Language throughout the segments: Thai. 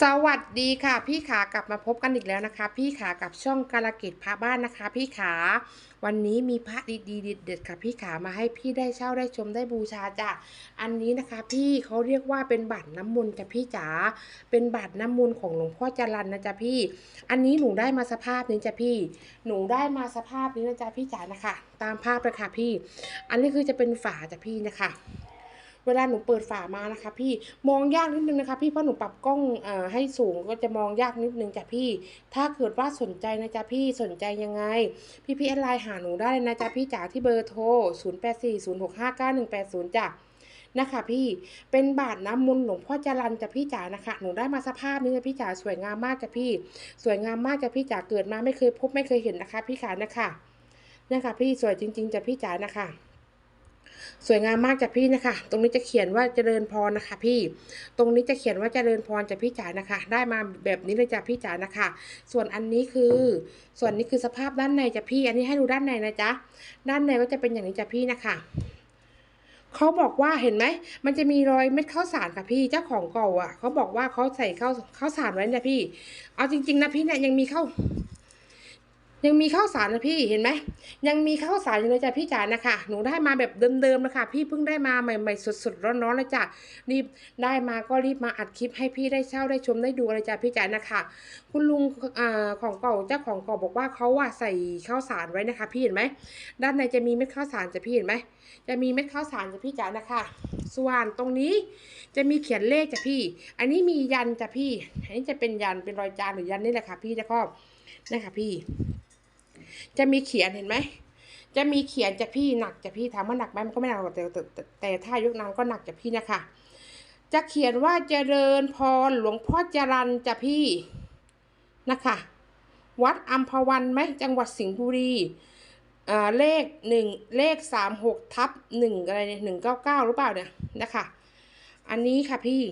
สวัสดีค่ะ พี่ขากลับมาพบกันอีกแล้วนะคะ พี่ขากับช่องกาลเกตพาบ้านนะคะ พี่ขา วันนี้มีพระดีๆเด็ดๆค่ะ พี่ขามาให้พี่ได้เช่าได้ชมได้บูชาจ้ะอันนี้นะคะ พี่เขาเรียกว่าเป็นบาทน้ำมนต์จ้ะพี่จ๋าเป็นบาทน้ำมนต์ของหลวงพ่อจรันนะจ๊ะพี่ อันนี้หนูได้มาสภาพนี้จ้ะพี่ หนูได้มาสภาพนี้นะจ๊ะพี่จ๋านะคะ ตามภาพเลยค่ะพี่ อันนี้คือจะเป็นฝาจ้ะพี่นะคะ เวลาหนูเปิดฝามานะคะ พี่มองยากนิดนึงนะคะ พี่เพราะหนูปรับกล้องเอ่อให้สูงก็จะมองยากนิดนึงจ้ะพี่ ถ้าเกิดว่าสนใจนะจ๊ะพี่สนใจยังไง พี่พี่แอดไลน์หาหนูได้เลยนะจ๊ะพี่จ๋าที่เบอร์โทร 0 8 4 0 6 5 9 1 8 0จ้ะนะคะพี่เป็นบาทน้ำมนต์หลวงพ่อจรันจ้ะพี่จ๋านะคะหนูได้มาสภาพนี้นะพี่จ๋าสวยงามมากจ้ะพี่ สวยงามมากจ้ะพี่จ๋าเกิดมาไม่เคยพบไม่เคยเห็นนะคะ พี่ขานะคะนะคะพี่สวยจริงๆจ้ะพี่จ๋านะคะ สวยงามมากจ้ะพี่นะคะ ตรงนี้จะเขียนว่าเจริญพรนะคะ พี่ ตรงนี้จะเขียนว่าเจริญพรจ้ะพี่จ๋านะคะ ได้มาแบบนี้เลยจ้ะพี่จ๋านะคะ ส่วนอันนี้คือ ส่วนนี้คือสภาพด้านในจ้ะพี่ อันนี้ให้ดูด้านในนะจ๊ะ ด้านในก็จะเป็นอย่างนี้จ้ะพี่นะคะเขาบอกว่าเห็นไหม มันจะมีรอยเม็ดข้าวสารค่ะพี่เจ้าของเก่าอะเขาบอกว่าเขาใส่ข้าวข้าวสารไว้เนี่ยพี่ เอาจริง ๆ นะพี่เนี่ยยังมีข้าว ยังมีข้าวสารนะพี่เห็นไหมยังมีข้าวสารอยู่เลยจ้ะพี่จ๋านะคะหนูได้มาแบบเดิมๆนะคะพี่เพิ่งได้มาใหม่ๆสดๆร้อนๆเลยจ้ะรีบได้มาก็รีบมาอัดคลิปให้พี่ได้เช่าได้ชมได้ดูเลยจ้ะพี่จ๋านะคะ คุณลุงอของเก่าเจ้าของเก่าบอกว่าเขาว่าใส่ข้าวสารไว้นะคะ พี่เห็นไหมด้านในจะมีเม็ดข้าวสารจ้ะพี่เห็นไหมจะมีเม็ดข้าวสารจ้ะพี่จ๋านะคะ ส่วนตรงนี้จะมีเขียนเลขจ้ะพี่ อันนี้มียันจ้ะพี่อันนี้จะเป็นยันเป็นรอยจานหรือยันนี่แหละค่ะพี่แล้วก็นะคะพี่ จะมีเขียนเห็นไหม จะมีเขียนจะพี่หนักจะพี่ถามว่าหนักไหมมันก็ไม่หนักหรอกแต่แต่แต่ถ้ายกนางก็หนักจะพี่นะคะ จะเขียนว่าเจริญพรหลวงพ่อจรันจะพี่นะคะ วัดอัมพวันไหมจังหวัดสิงห์บุรีอ่าเลขหนึ่งเลขสามหกทับหนึ่งอะไรเนี่ยหนึ่งเก้าเก้าหรือเปล่าเนี่ยนะคะ อันนี้ค่ะพี่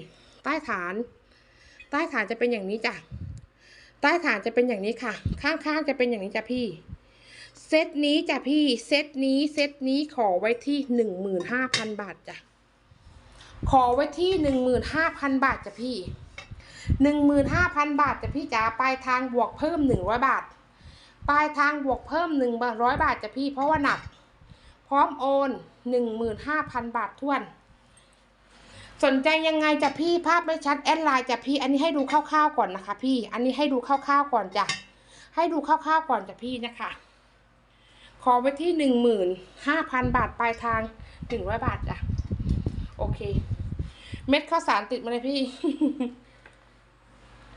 ใต้ฐาน ใต้ฐานจะเป็นอย่างนี้จ้ะใต้ฐานจะเป็นอย่างนี้ค่ะ ข้างๆจะเป็นอย่างนี้จ้ะพี่ เซตนี้จ้ะพี่ เซตนี้เซตนี้ขอไว้ที่หนึ่งหมื่นห้าพันบาทจ้ะ ขอไว้ที่หนึ่งหมื่นห้าพันบาทจ้ะพี่หนึ่งหมื่นห้าพันบาทจ้ะพี่จ๋าปลายทางบวกเพิ่มหนึ่งร้อยบาท ปลายทางบวกเพิ่มหนึ่งร้อยบาทจ้ะพี่ เพราะว่าหนัก พร้อมโอนหนึ่งหมื่นห้าพันบาททวน สนใจยังไงจ้ะพี่ภาพไม่ชัดแอดไลน์จ้ะพี่ อันนี้ให้ดูคร่าวๆก่อนนะคะ พี่ อันนี้ให้ดูคร่าวๆก่อนจ้ะ ให้ดูคร่าวๆก่อนจ้ะพี่นะคะ ขอไว้ที่หนึ่งหมื่นห้าพันบาทปลายทางหนึ่งร้อยบาทจ้ะโอเค เม็ดข้าวสารติดมาเลยพี่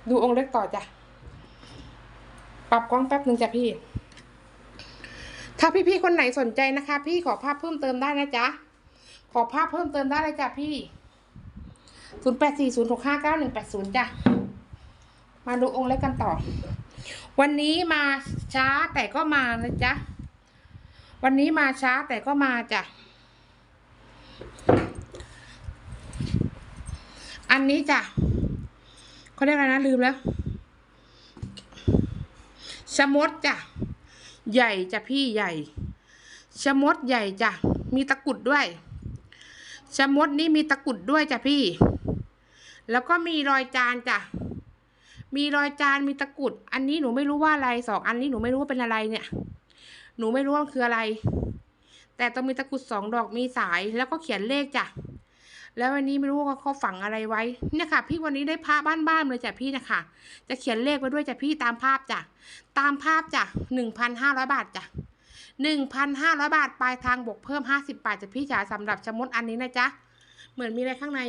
ดูองค์เล็กต่อจ้ะ ปรับกล้องแป๊บหนึ่งจ้ะพี่ ถ้าพี่ๆคนไหนสนใจนะคะ พี่ขอภาพเพิ่มเติมได้นะจ๊ะ ขอภาพเพิ่มเติมได้เลยจ้ะพี่ศูนย์แปดสี่ศูนย์หกห้าเก้าหนึ่งแปดศูนย์จ้ะ มาดูองค์เล็กกันต่อ วันนี้มาช้าแต่ก็มานะจ๊ะ วันนี้มาช้าแต่ก็มาจ้ะ อันนี้จ้ะเขาเรียกอะไรนะลืมแล้วชะมดจ้ะ ใหญ่จ้ะพี่ใหญ่ชะมดใหญ่จ้ะ มีตะกุดด้วยชะมดนี่มีตะกุดด้วยจ้ะพี่ แล้วก็มีรอยจานจ้ะ มีรอยจานมีตะกุด อันนี้หนูไม่รู้ว่าอะไรสองอันนี้หนูไม่รู้ว่าเป็นอะไรเนี่ย หนูไม่รู้ว่ามันคืออะไร แต่ต้องมีตะกรุดสองดอกมีสายแล้วก็เขียนเลขจ้ะแล้ววันนี้ไม่รู้ว่าเขาฝังอะไรไว้ เนี่ยค่ะ พี่วันนี้ได้พระบ้านๆเลยจ้ะพี่นะคะ จะเขียนเลขไว้ด้วยจ้ะพี่ตามภาพจ้ะ ตามภาพจ้ะหนึ่งพันห้าร้อยบาทจ้ะหนึ่งพันห้าร้อยบาทปลายทางบวกเพิ่มห้าสิบบาทจ้ะพี่จ๋าสำหรับชมดอันนี้นะจ๊ะ เหมือนมีอะไรข้างใน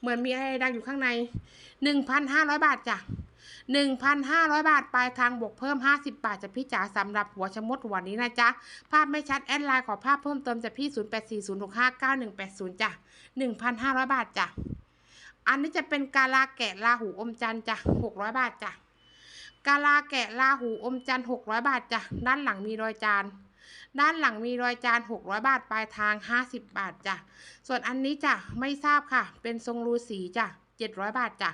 เหมือนมีอะไรดังอยู่ข้างในหนึ่งพันห้าร้อยบาทจ้ะ หนึ่งพันห้าร้อยบาทปลายทางบวกเพิ่มห้าสิบบาทจากพี่จ๋าสำหรับหัวชะมดหัวนี้นะจ๊ะ ภาพไม่ชัดแอดไลน์ขอภาพเพิ่มเติมจากพี่ศูนย์แปดสี่ศูนย์หกห้าเก้าหนึ่งแปดศูนย์จ้ะหนึ่งพันห้าร้อยบาทจ้ะ อันนี้จะเป็นกาลาแกะลาหูอมจันจ้ะหกร้อยบาทจ้ะกาลาแกะลาหูอมจันทร์หกร้อยบาทจ้ะ ด้านหลังมีรอยจาน ด้านหลังมีรอยจานหกร้อยบาท ปลายทางห้าสิบบาทจ้ะ ส่วนอันนี้จ้ะ ไม่ทราบค่ะ เป็นทรงรูสีจ้ะเจ็ดร้อยบาทจ้ะ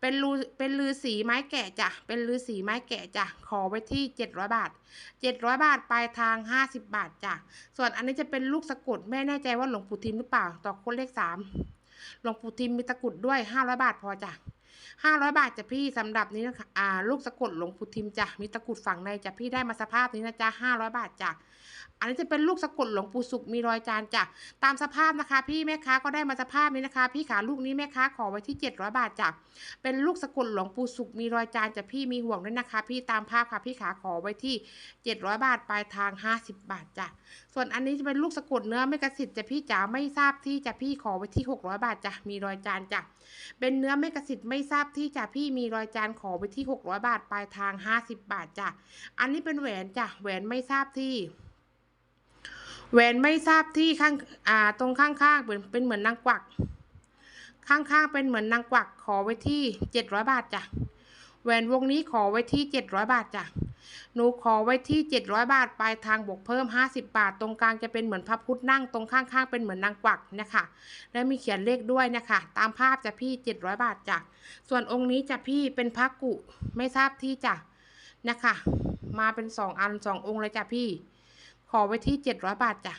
เป็นรูเป็นลือสีไม้แกะจ้ะ เป็นลือสีไม้แกะจ้ะ ขอไว้ที่เจ็ดร้อยบาทเจ็ดร้อยบาทปลายทางห้าสิบบาทจ้ะ ส่วนอันนี้จะเป็นลูกสะกดไม่แน่ใจว่าหลวงปู่ทิมหรือเปล่า ต่อคนเลขสามหลวงปู่ทิมมีตะกรุดด้วยห้าร้อยบาทพอจ้ะห้าร้อยบาทจ้ะพี่สำหรับนี้นะคะอ่าลูกสะกดหลวงปู่ทิมจ้ะมีตะกรุดฝังในจ้ะพี่ได้มาสภาพนี้นะจ๊ะห้าร้อยบาทจ้ะ อันนี้จะเป็นลูกสะกดหลวงปู่สุขมีรอยจานจ้ะตามสภาพนะคะ พี่แม่ค้าก็ได้มาสภาพนี้นะคะ พี่ขาลูกนี้แม่ค้าขอไว้ที่เจ็ดร้อยบาทจ้ะเป็นลูกสะกดหลวงปู่สุขมีรอยจานจ้ะพี่มีห่วงด้วยนะคะ พี่ตามภาพค่ะพี่ขาขอไว้ที่เจ็ดร้อยบาทปลายทางห้าสิบบาทจ้ะส่วนอันนี้จะเป็นลูกสะกดเนื้อไม่กระสิทธิ์จ้ะพี่จ๋าไม่ทราบที่จ้ะพี่ขอไว้ที่หกร้อยบาทจ้ะมีรอยจานจ้ะเป็นเนื้อไม่กระสิทธิ์ไม่ทราบที่จ้ะพี่มีรอยจานขอไปที่ 600 บาทปลายทาง 50 บาทจ้ะอันนี้เป็นแหวนจ้ะแหวนไม่ทราบที่ แหวนไม่ทราบที่ข้างอ่าตรงข้างๆเป็นเป็นเหมือนนางกวัก ข้างๆเป็นเหมือนนางกวักขอไว้ที่700บาทจ้ะแหวนวงนี้ขอไว้ที่700บาทจ้ะหนูขอไว้ที่700บาทปลายทางบวกเพิ่ม50บบาท ตรงกลางจะเป็นเหมือนพระพุทธนั่งตรงข้างๆเป็นเหมือนนางกวักเนะคะ และมีเขียนเลขด้วยนะคะ ตามภาพจะพี่700บาทจ้ะส่วนองค์นี้จะพี่เป็นพระกุไม่ทราบที่จ้ะนะคะ มาเป็นสองอันสององค์เลยจ้ะพี่ ขอไว้ที่ 700 บาทจ้ะ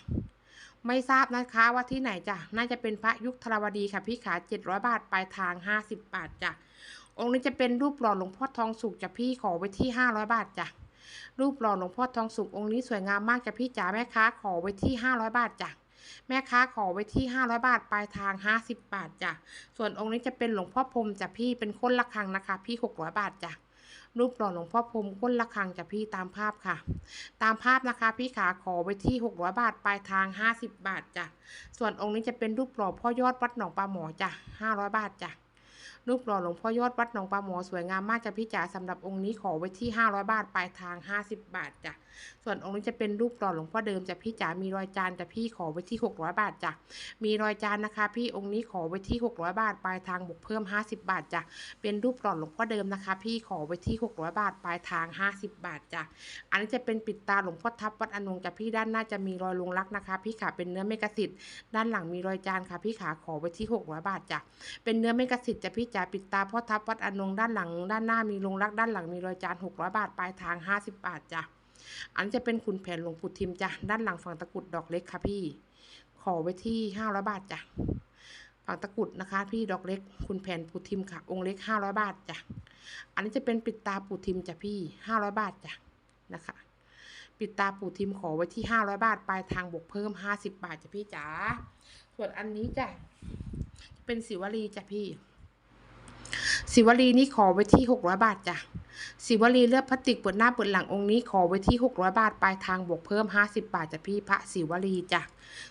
ไม่ทราบนะคะว่าที่ไหนจ้ะ น่าจะเป็นพระยุคธรวดีค่ะพี่ขา700 บาท ปลายทาง 50 บาทจ้ะ องค์นี้จะเป็นรูปหล่อหลวงพ่อทองสุกจ้ะพี่ขอไว้ที่ 500 บาทจ้ะ รูปหล่อหลวงพ่อทองสุกองค์นี้สวยงามมากจ้ะพี่จ๋าแม่ค้าขอไว้ที่ 500 บาทจ้ะแม่ค้าขอไว้ที่ 500 บาท ปลายทาง 50 บาทจ้ะ ส่วนองค์นี้จะเป็นหลวงพ่อพรมจ้ะพี่เป็นก้นละครังนะคะ พี่ 600 บาทจ้ะ รูปหล่อหลวงพ่อพรมก้นละคังจะพี่ตามภาพค่ะ ตามภาพนะคะพี่ขาขอไปที่ 600 บาทปลายทาง 50 บาทจ้ะส่วนองค์นี้จะเป็นรูปหล่อพ่อยอดวัดหนองปลาหมอจ้ะ500 บาทจ้ะ รูปหล่อหลวงพ่อยอดวัดหนองปลาหมอสวยงามมากจ้ะพี่จ๋าสำหรับองค์นี้ขอไว้ที่ 500 บาทปลายทาง 50 บาทจ้ะส่วนองค์นี้จะเป็นรูปหล่อหลวงพ่อเดิมจ้ะพี่จ๋ามีรอยจานจ้ะพี่ขอไว้ที่ 600 บาทจ้ะมีรอยจานนะคะ พี่องค์นี้ขอไว้ที่ 600 บาทปลายทางบวกเพิ่ม 50 บาทจ้ะเป็นรูปหล่อหลวงพ่อเดิมนะคะ พี่ขอไว้ที่ 600 บาทปลายทาง 50 บาทจ้ะอันนี้จะเป็นปิดตาหลวงพ่อทับวัดอนงจ้ะพี่ด้านหน้าจะมีรอยลงรักนะคะ พี่ขาเป็นเนื้อเมกะสิทธิ์ด้านหลังมีรอยจานค่ะ พี่ขาขอไว้ที่ 600 บาทจ้ะเป็นเนื้อเมกะสิทธิ์จ้ะพี่จ๋าอย่าปิดตาพ่อทับวัดอนงด้านหลัง ด้านหน้ามีลงรักด้านหลังมีรอยจาน600บาทปลายทาง50บบาทจ้ะอันจะเป็นขุนแผนหลวงปู่ทิมจ้ะด้านหลังฝั่งตะกุดดอกเล็กค่ะพี่ ขอไว้ที่500บาทจ้ะฝั่งตะกุดนะคะ พี่ดอกเล็กคุณแผนปู่ทิมค่ะ องค์เล็ก500บาทจ้ะอันนี้จะเป็นปิดตาปู่ทิมจ้ะพี่500บาทจ้ะนะคะ ปิดตาปู่ทิมขอไว้ที่500บาทปลายทางบวกเพิ่ม50บาทจ้ะพี่จ๋าส่วนอันนี้จ้ะเป็นสิวลีจ้ะพี่ สิวลีนี่ขอไว้ที่ 600 บาทจ้ะสิวลีเลือดพลาสติกเปิดหน้าเปิดหลังองค์นี้ขอไว้ที่ 600 บาท ปลายทางบวกเพิ่ม 50 บาทจ้ะพี่พระสิวลีจ้ะ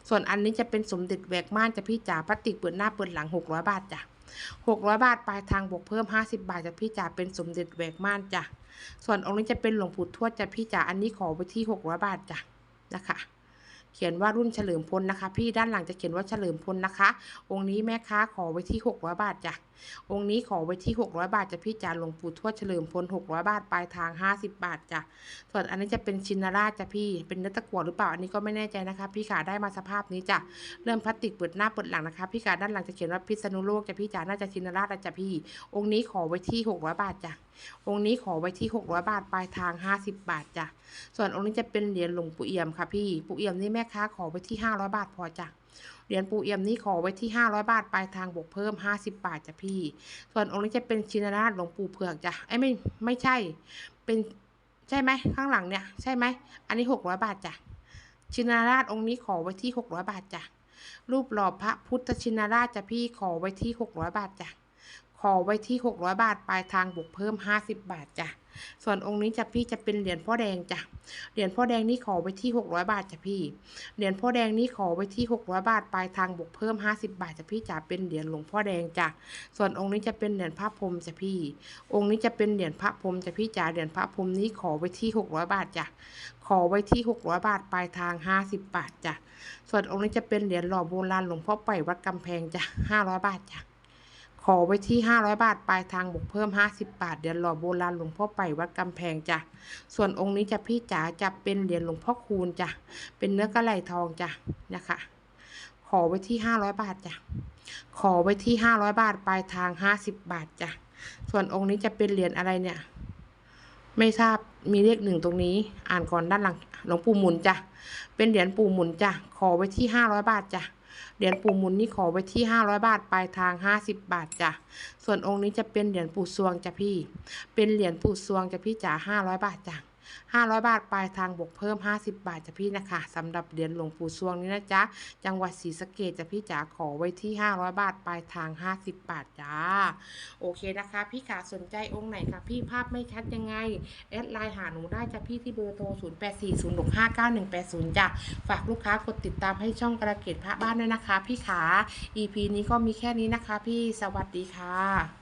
ส่วนอันนี้จะเป็นสมเด็จแหวกม่านจ้ะพี่จ๋าพลาสติกเปิดหน้าเปิดหลัง 600 บาทจ้ะ600 บาท ปลายทางบวกเพิ่ม 50 บาทจ้ะพี่จ๋าเป็นสมเด็จแหวกม่านจ้ะ ส่วนองค์นี้จะเป็นหลวงปู่ทวดจ้ะพี่จ๋าอันนี้ขอไว้ที่ 600 บาทจ้ะนะคะ เขียนว่ารุ่นเฉลิมพลนะคะ พี่ด้านหลังจะเขียนว่าเฉลิมพลนะคะ องค์นี้แม่ค้าขอไว้ที่ 600 บาทจ้ะองค์นี้ขอไว้ที่ 600 บาทจะพี่จ๋าหลวงปู่ทวดเฉลิมพล600 บาทปลายทาง 50 บาทจ้ะส่วนอันนี้จะเป็นชินราชจ้ะพี่เป็นเนื้อตะกั่วหรือเปล่าอันนี้ก็ไม่แน่ใจนะคะ พี่ขาได้มาสภาพนี้จ้ะเริ่มพลาสติกเปิดหน้าเปิดหลังนะคะ พี่ขาด้านหลังจะเขียนว่าพิษณุโลกจ้ะพี่จ๋าน่าจะชินราชนะจ้ะพี่ องค์นี้ขอไว้ที่ 600 บาทจ้ะ องค์นี้ขอไว้ที่ 600 บาทปลายทาง 50 บาทจ้ะ ส่วนองค์นี้จะเป็นเหรียญหลวงปู่เอี่ยมค่ะพี่ปู่เอี่ยมนี่แม่ค้าขอไว้ที่ 500 บาทพอจ้ะเหรียญปู่เอี่ยมนี่ขอไว้ที่ 500 บาทปลายทางบวกเพิ่ม 50 บาทจ้ะพี่ ส่วนองค์นี้จะเป็นชินราชหลวงปู่เผือกจ้ะไอ้ยไม่ไม่ใช่ เป็นใช่ไหมข้างหลังเนี่ยใช่ไหมอันนี้ 600 บาทจ้ะชินราชองค์นี้ขอไว้ที่ 600 บาทจ้ะรูปหล่อพระพุทธชินราชจ้ะพี่ขอไว้ที่ 600 บาทจ้ะ อไว้ที่ 600 บาท ปลายทางบวกเพิ่ม 50 บาทจ้ะ ส่วนองค์นี้จะพี่จะเป็นเหรียญพ่อแดงจ้ะ เหรียญพ่อแดงนี่ขอไว้ที่ 600 บาทจ้ะพี่ เหรียญพ่อแดงนี่ขอไว้ที่ 600 บาท ปลายทางบวกเพิ่ม 50 บาทจ้ะพี่จ๋าเป็นเหรียญหลวงพ่อแดงจ้ะ ส่วนองค์นี้จะเป็นเหรียญพระพรหมจ้ะพี่ องค์นี้จะเป็นเหรียญพระพรหมจ้ะพี่จ๋า เหรียญพระพรหมนี้ขอไว้ที่ 600 บาทจ้ะ ขอไว้ที่ 600 บาท ปลายทาง 50 บาทจ้ะ ส่วนองค์นี้จะเป็นเหรียญหล่อโบราณหลวงพ่อไปวัดกำแพงจ้ะ500 บาทจ้ะ ขอไว้ที่ 500 บาท ปลายทางบวกเพิ่ม 50 บาทเหรียญหล่อโบราณหลวงพ่อไปวัดกำแพงจ้ะ ส่วนองค์นี้จะพี่จ๋าจะเป็นเหรียญหลวงพ่อคูณจ้ะ เป็นเนื้อกระไหลทองจ้ะนะคะ ขอไว้ที่ 500 บาทจ้ะ ขอไว้ที่ 500 บาท ปลายทาง 50 บาทจ้ะ ส่วนองค์นี้จะเป็นเหรียญอะไรเนี่ย ไม่ทราบ มีเลขหนึ่งตรงนี้ อ่านก่อนด้านหลัง หลวงปู่หมุนจ้ะ เป็นเหรียญปู่หมุนจ้ะ ขอไว้ที่ 500 บาทจ้ะ เหรียญปู่หมุนนี่ขอไว้ที่ 500 บาทปลายทาง 50 บาทจ้ะส่วนองค์นี้จะเป็นเหรียญปู่ซวงจ้ะพี่ เป็นเหรียญปู่ซวงจ้ะพี่จ๋า500 บาทจ้ะ 500 บาทปลายทางบวกเพิ่ม 50 บาทจ้ะพี่นะคะสำหรับเหรียญหลวงปู่ซวงนี้นะจ๊ะ จังหวัดศรีสะเกดจ้ะพี่จ๋าขอไว้ที่ 500 บาทปลายทาง 50 บาทจ้า โอเคนะคะ พี่ขาสนใจองค์ไหนคะพี่ภาพไม่ชัดยังไง แอดไลน์หาหนูได้จ้ะพี่ที่เบอร์โทร 0840659180 จ้ะ ฝากลูกค้ากดติดตามให้ช่องกระเกตพระบ้านด้วยนะคะ พี่ขา EP นี้ก็มีแค่นี้นะคะ พี่สวัสดีค่ะ